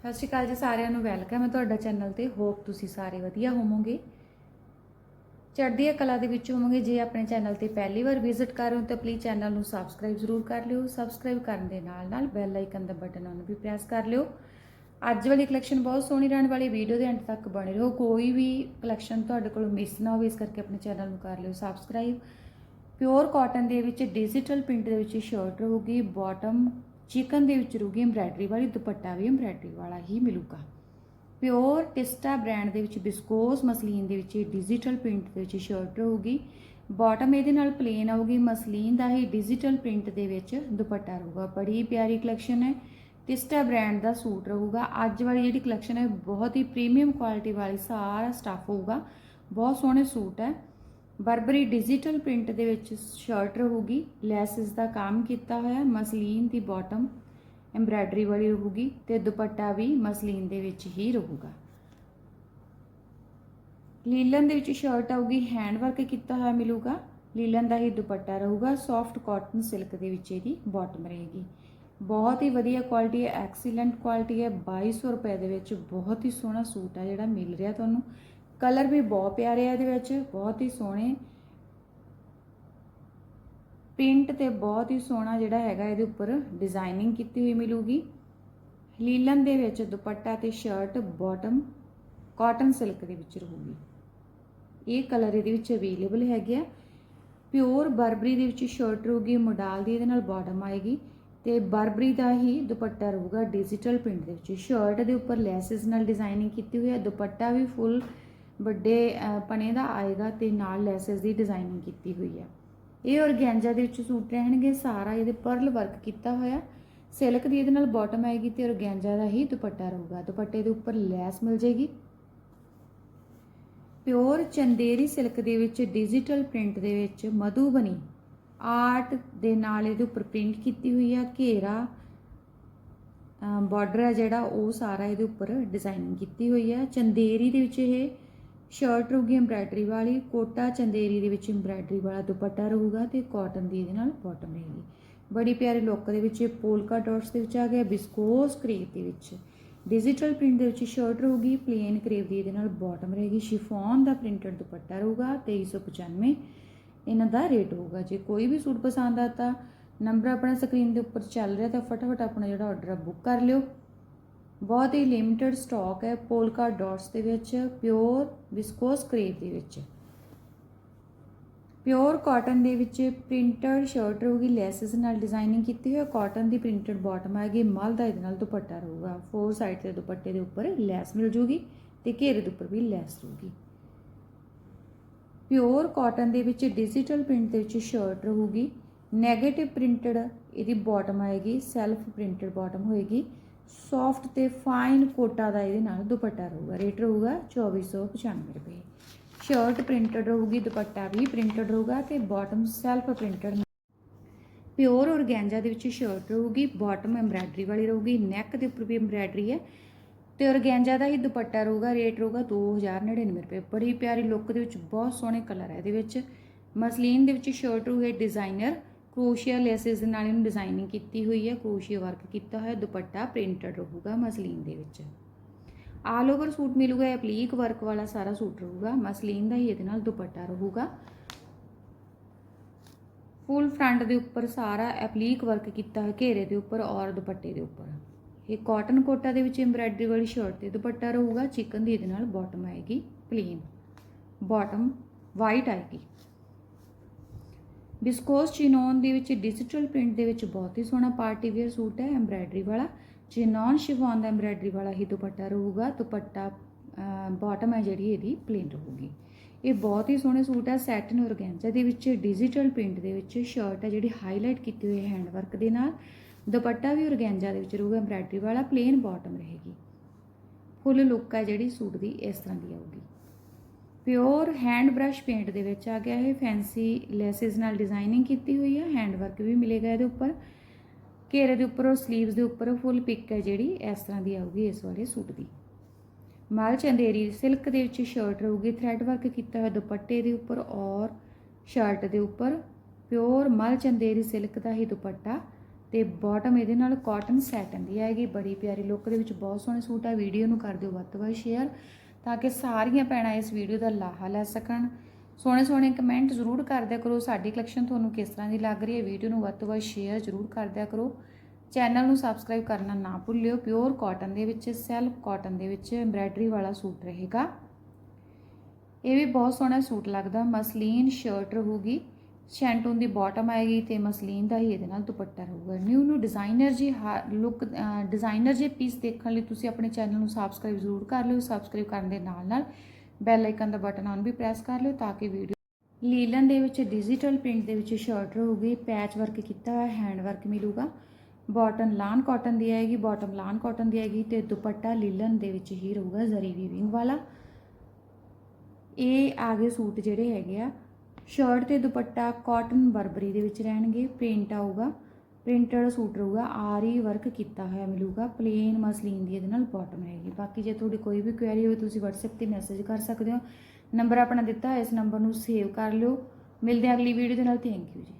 ਸਤਿ ਸ਼੍ਰੀ ਅਕਾਲ ਜੀ ਸਾਰਿਆਂ ਨੂੰ ਵੈਲਕਮ ਹੈ ਤੁਹਾਡਾ ਚੈਨਲ ਤੇ। ਹੋਪ ਤੁਸੀਂ ਸਾਰੇ ਵਧੀਆ ਹੋਵੋਗੇ। ਚੜ੍ਹਦੀ ਕਲਾ ਦੇ ਵਿੱਚ ਹੋਵੋਗੇ। ਜੇ ਆਪਣੇ ਚੈਨਲ ਤੇ ਪਹਿਲੀ ਵਾਰ ਵਿਜ਼ਿਟ ਕਰ ਰਹੇ ਹੋ ਤਾਂ ਪਲੀਜ਼ ਚੈਨਲ ਨੂੰ ਸਬਸਕ੍ਰਾਈਬ ਜ਼ਰੂਰ ਕਰ ਲਿਓ। ਸਬਸਕ੍ਰਾਈਬ ਕਰਨ ਦੇ ਨਾਲ ਨਾਲ ਬੈਲ ਆਈਕਨ ਦਾ ਬਟਨ ਉਹਨੂੰ ਵੀ ਪ੍ਰੈਸ ਕਰ ਲਿਓ। ਅੱਜ ਵਾਲੀ ਕਲੈਕਸ਼ਨ ਬਹੁਤ ਸੋਹਣੀ ਰਹਿਣ ਵਾਲੀ ਵੀਡੀਓ ਦੇ ਅੰਤ ਤੱਕ ਬਣੇ ਰਹੋ। ਕੋਈ ਵੀ ਕਲੈਕਸ਼ਨ ਤੁਹਾਡੇ ਕੋਲ ਮਿਸ ਨਾ ਹੋਵੇ, ਇਸ ਕਰਕੇ ਆਪਣੇ ਚੈਨਲ ਨੂੰ ਕਰ ਲਿਓ ਸਬਸਕ੍ਰਾਈਬ ਪਿਓਰ ਕਾਟਨ ਦੇ ਵਿੱਚ ਡਿਜੀਟਲ ਪ੍ਰਿੰਟ ਦੇ ਵਿੱਚ ਸ਼ਰਟ ਰਹੂਗੀ। ਬਾਟਮ ਚਿਕਨ ਦੇ ਵਿੱਚ ਰਹੂਗੀ ਐਮਬ੍ਰਾਇਡਰੀ ਵਾਲੀ, ਦੁਪੱਟਾ ਵੀ ਐਮਬ੍ਰਾਇਡਰੀ ਵਾਲਾ ਹੀ ਮਿਲੂਗਾ। ਪਿਓਰ ਟਿਸਟਾ ਬ੍ਰਾਂਡ ਦੇ ਵਿੱਚ ਬਿਸਕੋਸ ਮਸਲੀਨ ਦੇ ਵਿੱਚ ਡਿਜੀਟਲ ਪ੍ਰਿੰਟ ਦੇ ਵਿੱਚ ਸ਼ਰਟ ਰਹੂਗੀ। ਬਾਟਮ ਇਹਦੇ ਨਾਲ ਪਲੇਨ ਆਊਗੀ, ਮਸਲੀਨ ਦਾ ਹੀ ਡਿਜੀਟਲ ਪ੍ਰਿੰਟ ਦੇ ਵਿੱਚ ਦੁਪੱਟਾ ਰਹੂਗਾ। ਬੜੀ ਪਿਆਰੀ ਕਲੈਕਸ਼ਨ ਹੈ। ਟਿਸਟਾ ਬ੍ਰਾਂਡ ਦਾ ਸੂਟ ਰਹੂਗਾ। ਅੱਜ ਵਾਲੀ ਜਿਹੜੀ ਕਲੈਕਸ਼ਨ ਹੈ, ਬਹੁਤ ਹੀ ਪ੍ਰੀਮੀਅਮ ਕੁਆਲਿਟੀ ਵਾਲੀ ਸਾਰਾ ਸਟੱਫ ਹੋਊਗਾ। ਬਹੁਤ ਸੋਹਣੇ ਸੂਟ ਹੈ। ਬਰਬਰੀ ਡਿਜੀਟਲ ਪ੍ਰਿੰਟ ਦੇ ਵਿੱਚ ਸ਼ਰਟ ਰਹੂਗੀ, ਲੈਸਸ ਦਾ ਕੰਮ ਕੀਤਾ ਹੋਇਆ, ਮਸਲੀਨ ਦੀ ਬਾਟਮ ਐਮਬ੍ਰਾਇਡਰੀ ਵਾਲੀ ਰਹੂਗੀ ਤੇ ਦੁਪੱਟਾ ਵੀ ਮਸਲੀਨ ਦੇ ਵਿੱਚ ਹੀ ਰਹੂਗਾ। ਲੀਲਨ ਦੇ ਵਿੱਚ ਸ਼ਰਟ ਆਊਗੀ ਹੈਂਡ ਵਰਕ ਕੀਤਾ ਹੋਇਆ ਮਿਲੂਗਾ, ਲੀਲਨ ਦਾ ਹੀ ਦੁਪੱਟਾ ਰਹੂਗਾ, ਸੌਫਟ ਕਾਟਨ ਸਿਲਕ ਦੇ ਵਿੱਚ ਇਹਦੀ ਬਾਟਮ ਰਹੇਗੀ। ਬਹੁਤ ਹੀ ਵਧੀਆ ਕੁਆਲਿਟੀ ਹੈ, ਐਕਸੀਲੈਂਟ ਕੁਆਲਿਟੀ ਹੈ 2200 ਰੁਪਏ ਦੇ ਵਿੱਚ ਬਹੁਤ ਹੀ ਸੋਹਣਾ ਸੂਟ ਆ ਜਿਹੜਾ ਮਿਲ ਰਿਹਾ ਤੁਹਾਨੂੰ। ਕਲਰ ਵੀ ਬਹੁਤ ਪਿਆਰੇ ਆ ਇਹਦੇ ਵਿੱਚ, ਬਹੁਤ ਹੀ ਸੋਹਣੇ। ਪ੍ਰਿੰਟ ਤੇ ਬਹੁਤ ਹੀ ਸੋਹਣਾ ਜਿਹੜਾ ਹੈਗਾ ਇਹਦੇ ਉੱਪਰ ਡਿਜ਼ਾਈਨਿੰਗ ਕੀਤੀ ਹੋਈ ਮਿਲੂਗੀ। ਲੀਲਨ ਦੇ ਵਿੱਚ ਦੁਪੱਟਾ ਤੇ ਸ਼ਰਟ ਬਾਟਮ ਕਾਟਨ ਸਿਲਕ ਦੇ ਵਿੱਚ ਰਹੂਗੀ। ਇਹ ਕਲਰ ਇਹਦੇ ਵਿੱਚ ਅਵੇਲੇਬਲ ਹੈਗੇ ਆ। ਪਿਓਰ ਬਰਬਰੀ ਦੇ ਵਿੱਚ ਸ਼ਰਟ ਰਹੂਗੀ ਮੋਡਲ ਦੀ ਇਹਦੇ ਨਾਲ ਬਾਟਮ ਆਏਗੀ ਤੇ ਬਰਬਰੀ ਦਾ ਹੀ ਦੁਪੱਟਾ ਰਹੂਗਾ ਡਿਜੀਟਲ ਪ੍ਰਿੰਟ ਦੇ ਵਿੱਚ। ਸ਼ਰਟ ਦੇ ਉੱਪਰ ਲੈਸਸ ਨਾਲ ਡਿਜ਼ਾਈਨਿੰਗ ਕੀਤੀ ਹੋਈ ਹੈ, ਦੁਪੱਟਾ ਵੀ ਫੁੱਲ ਵੱਡੇ ਪਣੇ ਦਾ ਆਏਗਾ ਤੇ ਨਾਲ ਲੈਸਸ ਦੀ ਡਿਜ਼ਾਈਨਿੰਗ ਕੀਤੀ ਹੋਈ ਹੈ। ਇਹ ਔਰਗੈਂਜਾ ਦੇ ਵਿੱਚ ਸੂਟ ਰਹਿਣਗੇ, ਸਾਰਾ ਇਹਦੇ ਪਰਲ ਵਰਕ ਕੀਤਾ ਹੋਇਆ। ਸਿਲਕ ਦੀ ਇਹਦੇ ਨਾਲ ਬਾਟਮ ਆਏਗੀ ਤੇ ਔਰਗੈਂਜਾ ਦਾ ਹੀ ਦੁਪੱਟਾ ਰਹੂਗਾ। ਦੁਪੱਟੇ ਦੇ ਉੱਪਰ ਲੈਸ ਮਿਲ ਜੇਗੀ ਪਿਓਰ ਚੰਦੇਰੀ ਸਿਲਕ ਦੇ ਵਿੱਚ ਡਿਜੀਟਲ ਪ੍ਰਿੰਟ ਦੇ ਵਿੱਚ ਮਧੂਬਨੀ ਆਰਟ ਦੇ ਨਾਲ ਇਹਦੇ ਉੱਪਰ ਪ੍ਰਿੰਟ ਕੀਤੀ ਹੋਈ ਆ। ਘੇਰਾ ਬਾਰਡਰ ਹੈ ਜਿਹੜਾ, ਉਹ ਸਾਰਾ ਇਹਦੇ ਉੱਪਰ ਡਿਜ਼ਾਈਨਿੰਗ ਕੀਤੀ ਹੋਈ ਹੈ ਚੰਦੇਰੀ ਦੇ ਵਿੱਚ ਇਹ ਸ਼ਰਟ ਰਹੂਗੀ ਐਮਬ੍ਰਾਇਡਰੀ ਵਾਲੀ, ਕੋਟਾ ਚੰਦੇਰੀ ਦੇ ਵਿੱਚ ਐਮਬ੍ਰਾਇਡਰੀ ਵਾਲਾ ਦੁਪੱਟਾ ਰਹੂਗਾ ਤੇ ਕਾਟਨ ਦੀ ਇਹਦੇ ਨਾਲ ਬਾਟਮ ਰਹੇਗੀ। ਬੜੀ ਪਿਆਰੀ ਲੁੱਕ ਦੇ ਵਿੱਚ ਇਹ ਪੋਲਕਾ ਡਾਟਸ ਦੇ ਵਿੱਚ ਆ ਗਿਆ ਬਿਸਕੋਸ ਕਰੇਪ ਦੇ ਵਿੱਚ। ਡਿਜੀਟਲ ਪ੍ਰਿੰਟ ਦੇ ਵਿੱਚ ਸ਼ਰਟ ਰਹੂਗੀ ਪਲੇਨ ਕਰੇਪ ਦੀ ਇਹਦੇ ਨਾਲ ਬਾਟਮ ਰਹੇਗੀ। ਸ਼ਿਫੋਨ ਦਾ ਪ੍ਰਿੰਟਡ ਦੁਪੱਟਾ ਰਹੂਗਾ 2395 ਇਹਨਾਂ ਦਾ ਰੇਟ ਹੋਊਗਾ ਜੇ ਕੋਈ ਵੀ ਸੂਟ ਪਸੰਦ ਆ ਤਾਂ ਨੰਬਰ ਆਪਣਾ ਸਕਰੀਨ ਦੇ ਉੱਪਰ ਚੱਲ ਰਿਹਾ ਤਾਂ ਫਟਾਫਟ ਆਪਣਾ ਜਿਹੜਾ ਆਰਡਰ ਆ ਬੁੱਕ ਕਰ ਲਿਓ। ਬਹੁਤ ਹੀ ਲਿਮਟਿਡ ਸਟਾਕ ਹੈ ਪੋਲਕਾ ਡਾਟਸ ਦੇ ਵਿੱਚ ਪਿਓਰ ਵਿਸਕੋਸ ਕਰੇਪ ਦੇ ਵਿੱਚ। ਪਿਓਰ ਕਾਟਨ ਦੇ ਵਿੱਚ ਪ੍ਰਿੰਟਡ ਸ਼ਰਟ ਰਹੂਗੀ ਲੈਸਸ ਨਾਲ ਡਿਜ਼ਾਈਨਿੰਗ ਕੀਤੀ ਹੋਈ ਕਾਟਨ ਦੀ ਪ੍ਰਿੰਟਡ ਬਾਟਮ ਆਏਗੀ, ਮਲ ਦਾ ਇਹਦੇ ਨਾਲ ਦੁਪੱਟਾ ਰਹੂਗਾ। ਫੋਰ ਸਾਈਡ ਤੇ ਦੁਪੱਟੇ ਦੇ ਉੱਪਰ ਲੈਸ ਮਿਲ ਜੂਗੀ ਤੇ ਘੇਰੇ ਦੇ ਉੱਪਰ ਵੀ ਲੈਸ ਰਹੂਗੀ। ਪਿਓਰ ਕਾਟਨ ਦੇ ਵਿੱਚ ਡਿਜੀਟਲ ਪ੍ਰਿੰਟ ਦੇ ਵਿੱਚ ਸ਼ਰਟ ਰਹੂਗੀ। 네ਗੇਟਿਵ ਪ੍ਰਿੰਟਡ ਇਹਦੀ ਬਾਟਮ ਆਏਗੀ ਸੈਲਫ ਪ੍ਰਿੰਟਡ ਬਾਟਮ ਹੋਏਗੀ। ਸੌਫਟ ਤੇ ਫਾਈਨ ਕੋਟਾ ਦਾ ਇਹਦੇ ਨਾਲ ਦੁਪੱਟਾ ਰਹੂਗਾ ਰੇਟ ਰਹੂਗਾ 2495 ਰੁਪਏ। ਸ਼ਰਟ ਪ੍ਰਿੰਟਡ ਰਹੂਗੀ, ਦੁਪੱਟਾ ਵੀ ਪ੍ਰਿੰਟਡ ਰਹੂਗਾ ਤੇ bottom self printed pure organza ਦੇ ਵਿੱਚ ਸ਼ਰਟ ਰਹੂਗੀ ਬਾਟਮ ਐਮਬ੍ਰਾਇਡਰੀ ਵਾਲੀ ਰਹੂਗੀ ਨੈਕ ਦੇ ਉੱਪਰ ਵੀ ਐਮਬ੍ਰਾਇਡਰੀ ਹੈ ਤੇ ਔਰਗੈਂਜਾ ਦਾ ਹੀ ਦੁਪੱਟਾ ਰਹੂਗਾ ਰੇਟ ਰਹੂਗਾ 2099 ਰੁਪਏ। ਬੜੀ ਪਿਆਰੀ ਲੁੱਕ ਦੇ ਵਿੱਚ ਬਹੁਤ ਸੋਹਣੇ ਕਲਰ ਹੈ ਇਹਦੇ ਵਿੱਚ। ਮਸਲੀਨ ਦੇ ਵਿੱਚ ਸ਼ਰਟ ਰਹੂਗੀ ਡਿਜ਼ਾਈਨਰ ਕਰੋਸ਼ੀਆ ਲੈਸਿਸ ਦੇ ਨਾਲ ਇਹਨੂੰ ਡਿਜ਼ਾਈਨਿੰਗ ਕੀਤੀ ਹੋਈ ਹੈ, ਕਰੋਸ਼ੀਆ ਵਰਕ ਕੀਤਾ ਹੋਇਆ, ਦੁਪੱਟਾ ਪ੍ਰਿੰਟਡ ਰਹੂਗਾ ਮਸਲੀਨ ਦੇ ਵਿੱਚ। ਆਲ ਓਵਰ ਸੂਟ ਮਿਲੂਗਾ ਐਪਲੀਕ ਵਰਕ ਵਾਲਾ ਸਾਰਾ ਸੂਟ ਰਹੂਗਾ, ਮਸਲੀਨ ਦਾ ਹੀ ਇਹਦੇ ਨਾਲ ਦੁਪੱਟਾ ਰਹੂਗਾ। ਫੁੱਲ ਫਰੰਟ ਦੇ ਉੱਪਰ ਸਾਰਾ ਐਪਲੀਕ ਵਰਕ ਕੀਤਾ ਹੈ ਘੇਰੇ ਦੇ ਉੱਪਰ ਔਰ ਦੁਪੱਟੇ ਦੇ ਉੱਪਰ। ਇਹ ਕਾਟਨ ਕੋਟਾ ਦੇ ਵਿੱਚ ਐਮਬ੍ਰਾਇਡਰੀ ਵਾਲੀ ਸ਼ਰਟ ਤੇ ਦੁਪੱਟਾ ਰਹੂਗਾ ਚਿਕਨ ਦੀ ਇਹਦੇ ਨਾਲ ਬਾਟਮ ਆਏਗੀ ਪਲੇਨ ਬਾਟਮ ਵਾਈਟ ਆਏਗੀ। ਬਿਸਕੋਸ ਚਿਨੋਨ ਦੇ ਵਿੱਚ ਡਿਜੀਟਲ ਪ੍ਰਿੰਟ ਦੇ ਵਿੱਚ ਬਹੁਤ ਹੀ ਸੋਹਣਾ ਪਾਰਟੀ ਵੇਅਰ ਸੂਟ ਹੈ ਐਮਬ੍ਰਾਇਡਰੀ ਵਾਲਾ। ਚਿਨੋਨ ਸ਼ਿਫੋਨ ਦਾ ਐਮਬ੍ਰਾਇਡਰੀ ਵਾਲਾ ਹੀ ਦੁਪੱਟਾ ਰਹੂਗਾ। ਦੁਪੱਟਾ ਬਾਟਮ ਹੈ ਜਿਹੜੀ ਇਹਦੀ ਪਲੇਨ ਰਹੂਗੀ। ਇਹ ਬਹੁਤ ਹੀ ਸੋਹਣੇ ਸੂਟ ਹੈ ਸੈਟਨ ਔਰਗੈਂਜਾ ਦੇ ਵਿੱਚ ਡਿਜੀਟਲ ਪ੍ਰਿੰਟ ਦੇ ਵਿੱਚ ਸ਼ਰਟ ਹੈ ਜਿਹੜੀ ਹਾਈਲਾਈਟ ਕੀਤੀ ਹੋਈ ਹੈ ਹੈਂਡ ਵਰਕ ਦੇ ਨਾਲ। ਦੁਪੱਟਾ ਵੀ ਔਰਗੈਂਜਾ ਦੇ ਵਿੱਚ ਰਹੂਗਾ ਐਮਬ੍ਰਾਇਡਰੀ ਵਾਲਾ ਪਲੇਨ ਬਾਟਮ ਰਹੇਗੀ। ਫੁੱਲ ਲੁੱਕ ਹੈ ਜਿਹੜੀ ਸੂਟ ਦੀ, ਇਸ ਤਰ੍ਹਾਂ ਦੀ ਆਊਗੀ। ਪਿਓਰ ਹੈਂਡ ਬ੍ਰਸ਼ ਪੇਂਟ ਦੇ ਵਿੱਚ ਆ ਗਿਆ ਇਹ। ਫੈਂਸੀ ਲੈਸਿਸ ਨਾਲ ਡਿਜ਼ਾਈਨਿੰਗ ਕੀਤੀ ਹੋਈ ਹੈ ਹੈਂਡ ਵਰਕ ਵੀ ਮਿਲੇਗਾ ਇਹਦੇ ਉੱਪਰ। ਘੇਰੇ ਦੇ ਉੱਪਰ ਔਰ ਸਲੀਵਸ ਦੇ ਉੱਪਰ ਫੁੱਲ ਪਿਕ ਹੈ ਜਿਹੜੀ, ਇਸ ਤਰ੍ਹਾਂ ਦੀ ਆਊਗੀ ਇਸ ਵਾਲੇ ਸੂਟ ਦੀ। ਮਲ ਚੰਦੇਰੀ ਸਿਲਕ ਦੇ ਵਿੱਚ ਸ਼ਰਟ ਰਹੂਗੀ। ਥ੍ਰੈਡ ਵਰਕ ਕੀਤਾ ਹੋਇਆ ਦੁਪੱਟੇ ਦੇ ਉੱਪਰ ਔਰ ਸ਼ਰਟ ਦੇ ਉੱਪਰ ਪਿਓਰ ਮਲ ਚੰਦੇਰੀ ਸਿਲਕ ਦਾ ਹੀ ਦੁਪੱਟਾ ਤੇ ਬਾਟਮ ਇਹਦੇ ਨਾਲ ਕਾਟਨ ਸੈਟਨ ਦੀ ਆਏਗੀ। ਬੜੀ ਪਿਆਰੀ ਲੁੱਕ ਦੇ ਵਿੱਚ ਬਹੁਤ ਸੋਹਣੇ ਸੂਟ ਆ। ਵੀਡੀਓ ਨੂੰ ਕਰ ਦਿਓ ਵੱਧ ਤੋਂ ਵੱਧ ਸ਼ੇਅਰ ਤਾਂ ਕਿ ਸਾਰੀਆਂ ਭੈਣਾਂ ਇਸ ਵੀਡੀਓ ਦਾ ਲਾਹਾ ਲੈ ਸਕਣ। ਸੋਹਣੇ ਸੋਹਣੇ ਕਮੈਂਟ ਜ਼ਰੂਰ ਕਰਦਿਆ ਕਰੋ। ਸਾਡੀ ਕਲੈਕਸ਼ਨ ਤੁਹਾਨੂੰ ਕਿਸ ਤਰ੍ਹਾਂ ਦੀ ਲੱਗ ਰਹੀ ਹੈ ਵੀਡੀਓ ਨੂੰ ਵੱਧ ਤੋਂ ਵੱਧ ਸ਼ੇਅਰ ਜ਼ਰੂਰ ਕਰਦਿਆ ਕਰੋ। ਚੈਨਲ ਨੂੰ ਸਬਸਕ੍ਰਾਈਬ ਕਰਨਾ ਨਾ ਭੁੱਲਿਓ। ਪਿਓਰ ਕਾਟਨ ਦੇ ਵਿੱਚ, ਸੈਲਫ ਕਾਟਨ ਦੇ ਵਿੱਚ ਐਮਬ੍ਰਾਇਡਰੀ ਵਾਲਾ ਸੂਟ ਰਹੇਗਾ। ਇਹ ਵੀ ਬਹੁਤ ਸੋਹਣਾ ਸੂਟ ਲੱਗਦਾ। ਮਸਲੀਨ ਸ਼ਰਟ ਰਹੂਗੀ। ਸ਼ੈਂਟੂਨ ਦੀ ਬਾਟਮ ਆਏਗੀ ਤੇ ਮਸਲੀਨ ਦਾ ਹੀ ਇਹਦੇ ਨਾਲ ਦੁਪੱਟਾ ਰਹੂਗਾ। ਨਿਊ ਨਿਊ ਡਿਜ਼ਾਈਨਰ ਜੀ ਲੁੱਕ ਡਿਜ਼ਾਈਨਰ ਜੇ ਪੀਸ ਦੇਖਣ ਲਈ ਤੁਸੀਂ ਆਪਣੇ ਚੈਨਲ ਨੂੰ ਸਬਸਕ੍ਰਾਈਬ ਜ਼ਰੂਰ ਕਰ ਲਿਓ। ਸਬਸਕ੍ਰਾਈਬ ਕਰਨ ਦੇ ਨਾਲ ਨਾਲ ਬੈਲ ਆਈਕਨ ਦਾ ਬਟਨ ਆਨ ਵੀ ਪ੍ਰੈਸ ਕਰ ਲਿਓ ਤਾਂ ਕਿ ਵੀਡੀਓ ਲੀਲਨ ਦੇ ਵਿੱਚ ਡਿਜੀਟਲ ਪ੍ਰਿੰਟ ਦੇ ਵਿੱਚ ਸ਼ਰਟ ਰਹੂਗੀ। ਪੈਚ ਵਰਕ ਕੀਤਾ ਹੋਇਆ ਹੈਂਡ ਵਰਕ ਮਿਲੂਗਾ। ਬਾਟਮ ਲਾਨ ਕਾਟਨ ਦੀ ਆਏਗੀ ਬਾਟਮ ਲਾਨ ਕਾਟਨ ਦੀ ਆਏਗੀ ਤੇ ਦੁਪੱਟਾ ਲੀਲਨ ਦੇ ਵਿੱਚ ਹੀ ਰਹੂਗਾ ਜ਼ਰੀ ਵੀਵਿੰਗ ਵਾਲਾ। ਇਹ ਆਗੇ ਸੂਟ ਜਿਹੜੇ ਹੈਗੇ ਆ ਸ਼ਰਟ ਤੇ ਦੁਪੱਟਾ ਕਾਟਨ ਬਰਬਰੀ ਦੇ ਵਿੱਚ ਰਹਿਣਗੇ, ਪ੍ਰਿੰਟ ਆਊਗਾ, ਪ੍ਰਿੰਟਡ ਸੂਟ ਰਹੂਗਾ, ਆਰੀ ਵਰਕ ਕੀਤਾ ਹੋਇਆ ਮਿਲੂਗਾ ਪਲੇਨ ਮਸਲੀਨ ਦੀ ਇਹਦੇ ਨਾਲ ਬਾਟਮ ਰਹੇਗੀ। ਬਾਕੀ ਜੇ ਤੁਹਾਡੀ ਕੋਈ ਵੀ ਕੁਐਰੀ ਹੋਵੇ, ਤੁਸੀਂ WhatsApp ਤੇ ਮੈਸੇਜ ਕਰ ਸਕਦੇ ਹੋ। ਨੰਬਰ ਆਪਣਾ ਦਿੱਤਾ ਹੈ ਇਸ ਨੰਬਰ ਨੂੰ ਸੇਵ ਕਰ ਲਿਓ। ਮਿਲਦੇ ਹਾਂ ਅਗਲੀ ਵੀਡੀਓ ਦੇ ਨਾਲ ਥੈਂਕ ਯੂ ਜੀ।